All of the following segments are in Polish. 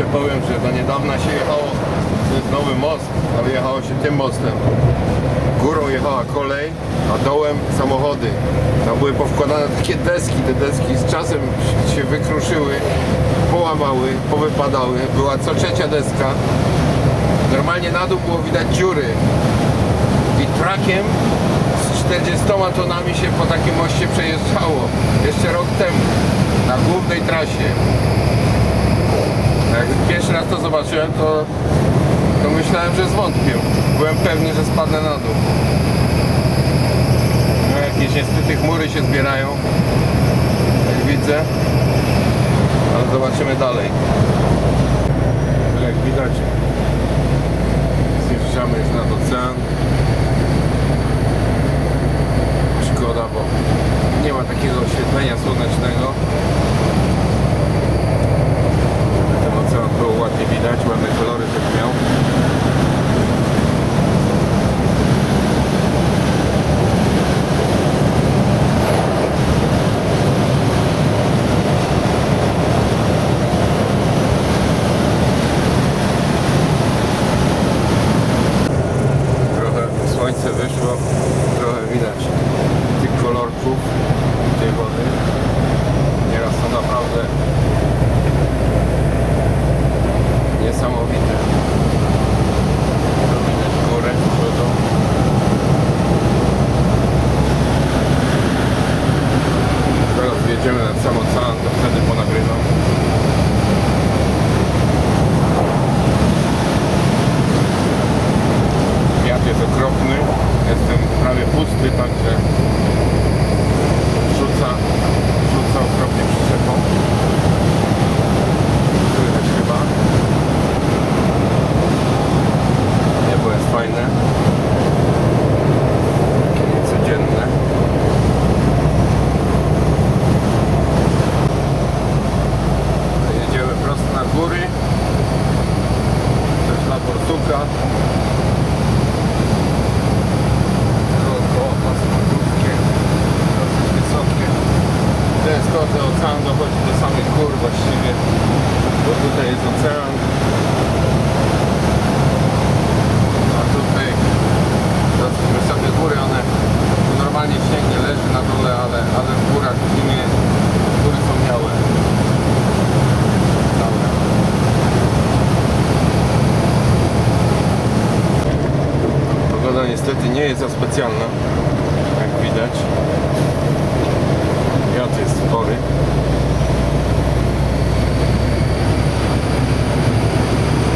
jeszcze powiem, że do niedawna się jechało, to jest nowy most, ale jechało się tym mostem. Górą jechała kolej, a dołem samochody. Tam były powkładane takie deski, te deski z czasem się wykruszyły, połamały, powypadały. Była co trzecia deska. Normalnie na dół było widać dziury. I trakiem z 40 tonami się po takim moście przejeżdżało. Jeszcze rok temu. Na głównej trasie. Pierwszy raz to zobaczyłem, to, to myślałem, że zwątpię. Byłem pewny, że spadnę na dół. No jakieś niestety chmury się zbierają. Jak widzę. Ale zobaczymy dalej. Jak widać zjeżdżamy już nad ocean. Szkoda, bo nie ma takiego oświetlenia słonecznego. Ten ocean było ładnie widać, ładne kolory też miał. Trochę słońce wyszło, trochę widać tych kolorków tej wody. Nieraz są naprawdę niesamowite. Tu widać górę z przodu. Teraz wjedziemy nad sam ocean, to wtedy ponagrywam. Wiatr jest okropny, jestem prawie pusty, także właściwie, bo tutaj jest ocean. A tutaj dosyć wysokie góry, one normalnie śnieg nie leży na dole, ale, ale w górach w zimie góry są białe. Pogoda niestety nie jest za specjalna, jak widać. Wiatr jest spory.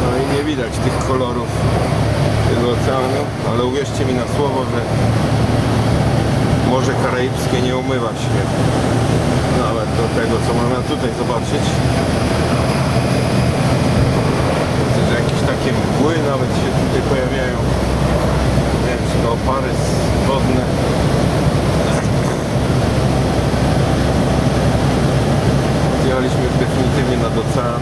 No i nie widać tych kolorów tego oceanu, ale uwierzcie mi na słowo, że Morze Karaibskie nie umywa się nawet do tego, co można tutaj zobaczyć. Widzę, że jakieś takie mgły nawet się tutaj pojawiają. Nie wiem, czy to opary wodne. Zjechaliśmy już definitywnie nad ocean.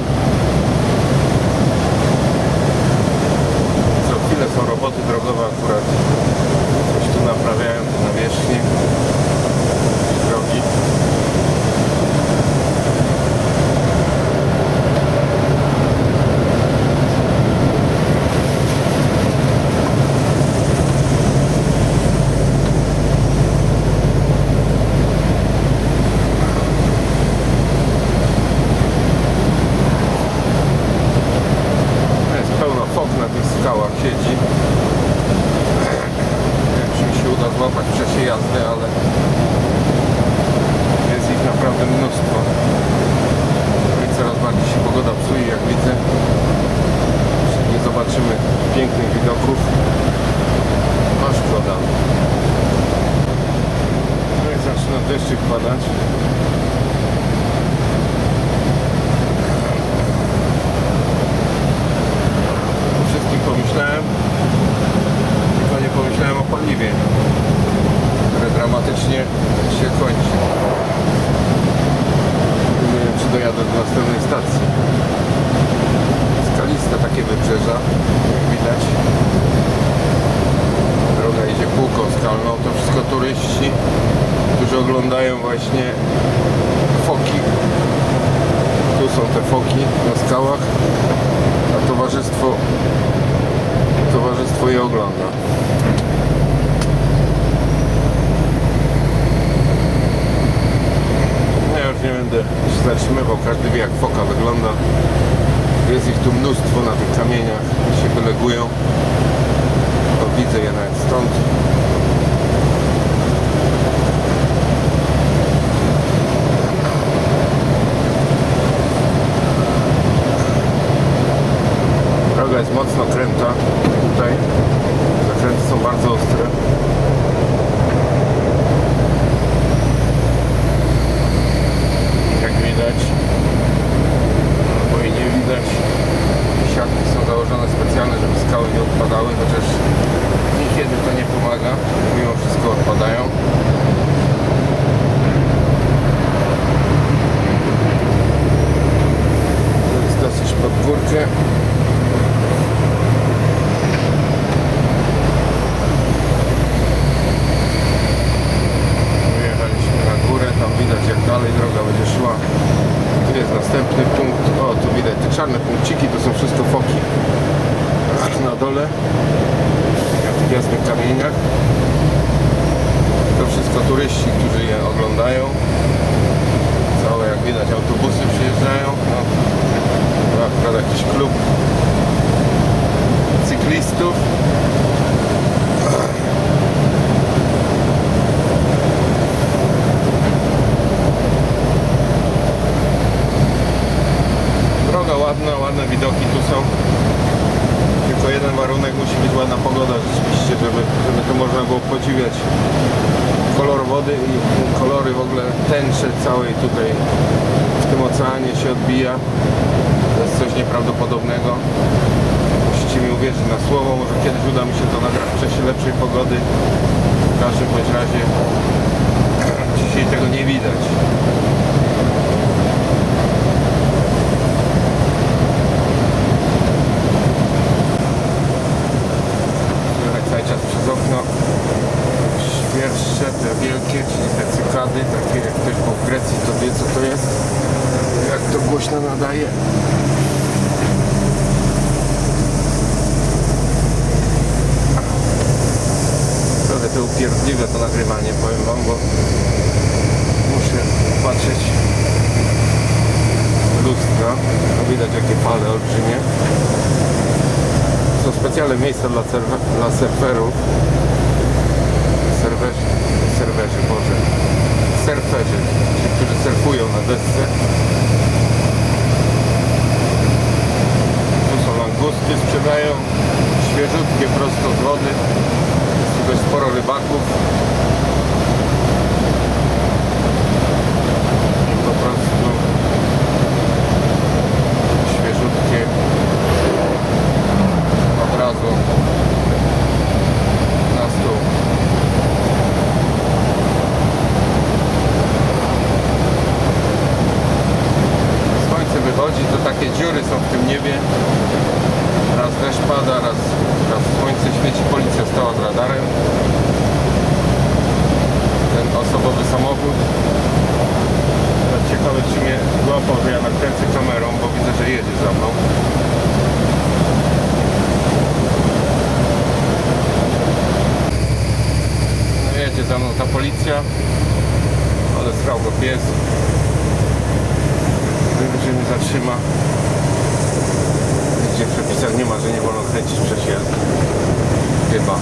Co chwilę są roboty drogowe akurat. właśnie foki. Tu są te foki na skałach, a towarzystwo, towarzystwo je ogląda. No ja już nie będę się zatrzymywał, każdy wie jak foka wygląda. Jest ich tu mnóstwo na tych kamieniach, się wylegują. To widzę je nawet stąd. Czarne punkciki, to są wszystko foki. Na dole, na tych jasnych kamieniach. To wszystko turyści, którzy je oglądają. Całe, jak widać, autobusy przyjeżdżają. No, to akurat jakiś klub można było podziwiać. Kolor wody i kolory w ogóle tęczy całej tutaj w tym oceanie się odbija. To jest coś nieprawdopodobnego. Musicie mi uwierzyć na słowo, może kiedyś uda mi się to nagrać w czasie lepszej pogody. W każdym bądź razie dzisiaj tego nie widać. Słychać cały czas przez okno świerszcze, te wielkie, czyli te cykady, takie jak ktoś był w Grecji, to wie co to jest. Jak to głośno nadaje. Trochę to upierdliwe to nagrywanie, powiem wam, bo muszę patrzeć w lustra. No widać jakie fale olbrzymie. Są specjalne miejsca dla, serwe- dla surferów. Serwerzy, serwerzy, Boże. Surferzy, surfują na desce. Tu są langusty, sprzedają świeżutkie prosto z wody. Jest sporo rybaków. I po prostu świeżutkie od razu na stół. Słońce wychodzi, to takie dziury są w tym niebie. Raz deszcz pada, raz, raz słońce świeci, policja stała z radarem. Ten osobowy samochód. Teraz Ciekawe czy mnie złapał, że ja nakręcę kamerą, bo widzę, że jedzie za mną. No jedzie za mną ta policja, ale strał go pies. Najwyżej mnie zatrzyma. Gdzie w przepisach nie ma, że nie wolno kręcić przesiadki. Chyba.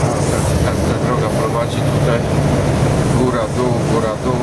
No, tak, tak ta droga prowadzi tutaj. Góra, dół, góra, dół.